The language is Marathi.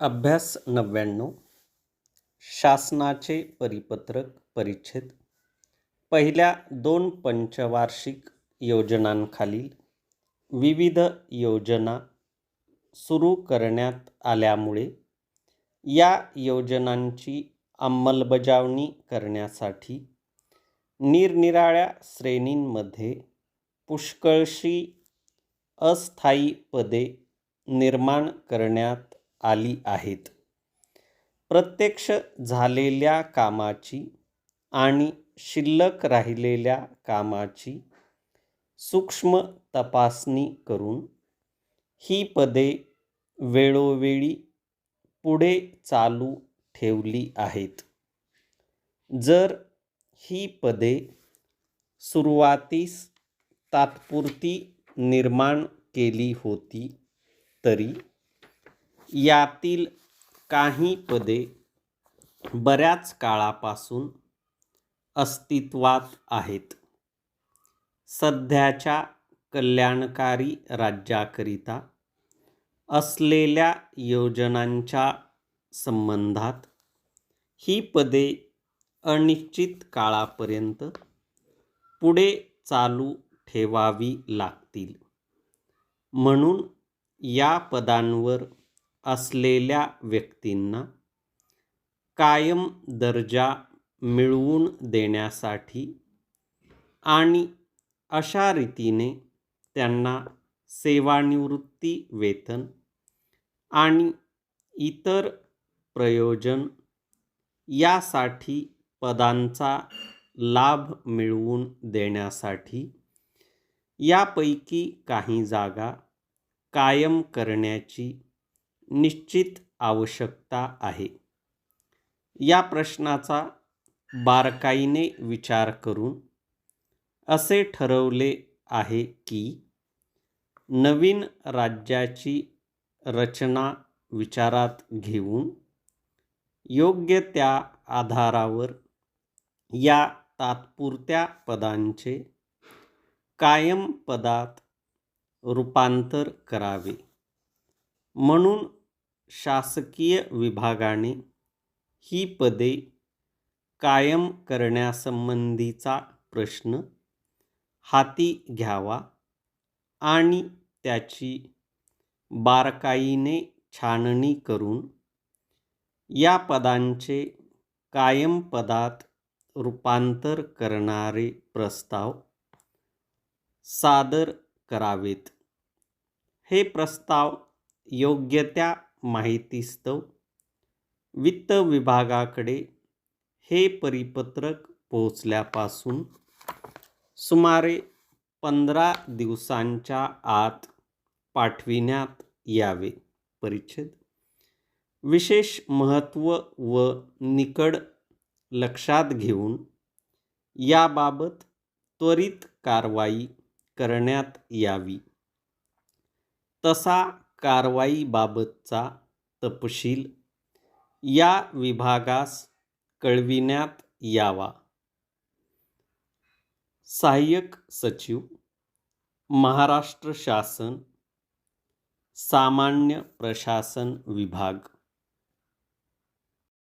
अभ्यास नव्याण्णव शासनाचे परिपत्रक परिच्छेद पहिल्या दोन पंचवार्षिक योजनांखालील विविध योजना सुरू करण्यात आल्यामुळे या योजनांची अंमलबजावणी करण्यासाठी निरनिराळ्या श्रेणींमध्ये पुष्कळशी अस्थायी पदे निर्माण करण्यात आली आहेत. प्रत्यक्ष झालेल्या कामाची आणि शिल्लक राहिलेल्या कामाची सूक्ष्म तपासणी करून ही पदे वेळोवेळी पुढे चालू ठेवली आहेत. जर ही पदे सुरुवातीस तात्पुरती निर्माण केली होती तरी यातील काही पदे बऱ्याच काळापासून अस्तित्वात आहेत. सध्याच्या कल्याणकारी राज्याकरिता असलेल्या योजनांच्या संबंधात ही पदे अनिश्चित काळापर्यंत पुढे चालू ठेवावी लागतील. म्हणून या पदांवर असलेल्या व्यक्तींना कायम दर्जा मिळवून देण्यासाठी आणि अशा रीतीने त्यांना सेवानिवृत्ती वेतन आणि इतर प्रयोजन यासाठी पदांचा लाभ मिळवून देण्यासाठी यापैकी काही जागा कायम करण्याची निश्चित आवश्यकता आहे. या प्रश्नाचा बारकाईने विचार करून असे ठरवले आहे की नवीन राज्याची रचना विचारात घेऊन योग्य त्या आधारावर या तात्पुरत्या पदांचे कायम पदात रूपांतर करावे. म्हणून शासकीय विभागाने ही पदे कायम करण्यासंबंधीचा प्रश्न हाती घ्यावा आणि त्याची बारकाईने छाननी करून या पदांचे कायम पदात रूपांतर करणारे प्रस्ताव सादर करावेत. हे प्रस्ताव योग्य त्या माहितीस्तव वित्त विभागाकडे हे परिपत्रक पोहोचल्यापासून सुमारे पंधरा दिवसांच्या आत पाठविण्यात यावे. परिच्छेद. विशेष महत्त्व व निकड लक्षात घेऊन याबाबत त्वरित कारवाई करण्यात यावी. तसा कारवाईबाबतचा तपशील या विभागास कळविण्यात यावा. सहाय्यक सचिव महाराष्ट्र शासन सामान्य प्रशासन विभाग.